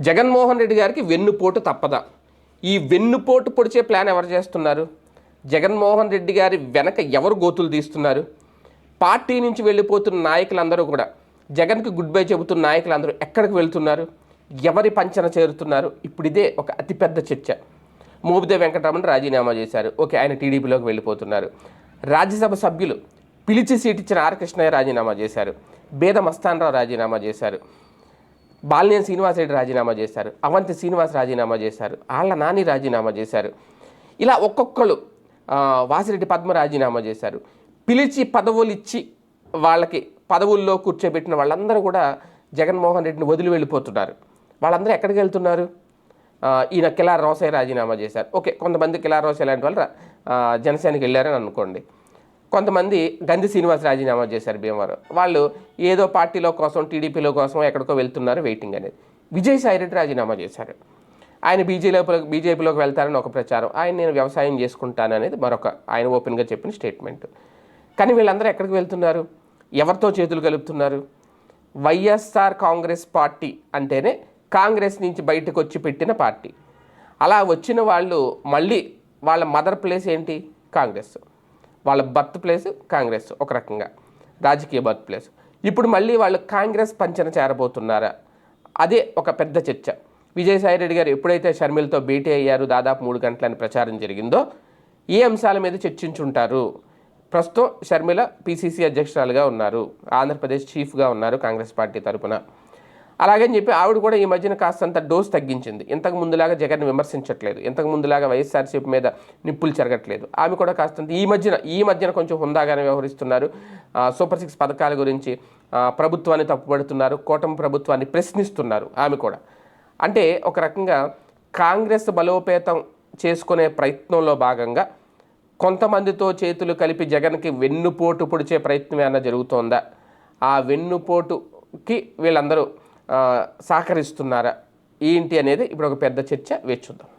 జగన్మోహన్ రెడ్డి గారికి వెన్నుపోటు తప్పదా? ఈ వెన్నుపోటు పొడిచే ప్లాన్ ఎవరు చేస్తున్నారు? జగన్మోహన్ రెడ్డి గారి వెనక ఎవరు గోతులు తీస్తున్నారు? పార్టీ నుంచి వెళ్ళిపోతున్న నాయకులందరూ కూడా జగన్కి గుడ్ బై చెబుతున్న నాయకులందరూ ఎక్కడికి వెళ్తున్నారు? ఎవరి పంచన చేరుతున్నారు? ఇప్పుడు ఇదే ఒక అతిపెద్ద చర్చ. మోబిదే వెంకటరమణ రాజీనామా చేశారు. ఓకే ఆయన టీడీపీలోకి వెళ్ళిపోతున్నారు. రాజ్యసభ సభ్యులు పిలిచి సీటిచ్చిన ఆర్ కృష్ణయ్య రాజీనామా చేశారు. బేద మస్తానరావు రాజీనామా చేశారు. బాలినేని శ్రీనివాసరెడ్డి రాజీనామా చేశారు అవంతి శ్రీనివాస్ రాజీనామా చేశారు ఆళ్ళ నాని రాజీనామా చేశారు. ఇలా ఒక్కొక్కరు వాసిరెడ్డి పద్మ రాజీనామా చేశారు. పిలిచి పదవులు ఇచ్చి వాళ్ళకి పదవుల్లో కూర్చోబెట్టిన వాళ్ళందరూ కూడా జగన్మోహన్ రెడ్డిని వదిలి వెళ్ళిపోతున్నారు. వాళ్ళందరూ ఎక్కడికి వెళ్తున్నారు? ఈయన కిలార్ రోసయ్య రాజీనామా చేశారు. ఓకే కొంతమంది కిలార్ రోసయ్య లాంటి వాళ్ళు జనసేనకి వెళ్ళారని అనుకోండి. కొంతమంది గంధి శ్రీనివాస్ రాజీనామా చేశారు భీమవరం. వాళ్ళు ఏదో పార్టీలో కోసం టీడీపీలో కోసం ఎక్కడికో వెళ్తున్నారు వెయిటింగ్ అనేది. విజయసాయి రెడ్డి రాజీనామా చేశారు. ఆయన బీజేపీలో బీజేపీలోకి వెళ్తారని ఒక ప్రచారం. ఆయన నేను వ్యవసాయం చేసుకుంటాను అనేది మరొక ఆయన ఓపెన్గా చెప్పిన స్టేట్మెంట్ కానీ వీళ్ళందరూ ఎక్కడికి వెళ్తున్నారు? ఎవరితో చేతులు కలుపుతున్నారు? వైఎస్ఆర్ కాంగ్రెస్ పార్టీ అంటేనే కాంగ్రెస్ నుంచి బయటకు వచ్చి పెట్టిన పార్టీ. అలా వచ్చిన వాళ్ళు మళ్ళీ వాళ్ళ మదర్ ప్లేస్ ఏంటి? కాంగ్రెస్. వాళ్ళ బర్త్ ప్లేస్ కాంగ్రెస్ ఒక రకంగా రాజకీయ బర్త్ ప్లేస్. ఇప్పుడు మళ్ళీ వాళ్ళు కాంగ్రెస్ పంచన చేరబోతున్నారా? అదే ఒక పెద్ద చర్చ. విజయసాయి రెడ్డి గారు ఎప్పుడైతే షర్మిలతో భేటీ అయ్యారు దాదాపు మూడు గంటలని ప్రచారం జరిగిందో ఏ అంశాల మీద చర్చించుంటారు? ప్రస్తుతం షర్మిల పిసిసి అధ్యక్షురాలుగా ఉన్నారు ఆంధ్రప్రదేశ్ చీఫ్గా ఉన్నారు కాంగ్రెస్ పార్టీ తరపున. అలాగని చెప్పి ఆవిడ కూడా ఈ మధ్యన కాస్తంత డోస్ తగ్గించింది. ఇంతకు ముందులాగా జగన్ విమర్శించట్లేదు. ఇంతకు ముందులాగా వైఎస్ఆర్సీపీ మీద నిప్పులు చెరగట్లేదు. ఆమె కూడా కాస్తంత ఈ మధ్యన ఈ మధ్యన కొంచెం హుందాగానే వ్యవహరిస్తున్నారు. సూపర్ సిక్స్ పథకాల గురించి ప్రభుత్వాన్ని తప్పుపడుతున్నారు కూటమి ప్రభుత్వాన్ని ప్రశ్నిస్తున్నారు ఆమె కూడా. అంటే ఒక రకంగా కాంగ్రెస్ బలోపేతం చేసుకునే ప్రయత్నంలో భాగంగా కొంతమందితో చేతులు కలిపి జగన్కి వెన్నుపోటు పొడిచే ప్రయత్నం ఏమైనా జరుగుతోందా? ఆ వెన్నుపోటుకి వీళ్ళందరూ సహకరిస్తున్నారా? ఏంటి అనేది ఇప్పుడు ఒక పెద్ద చర్చ వేచి చూద్దాం.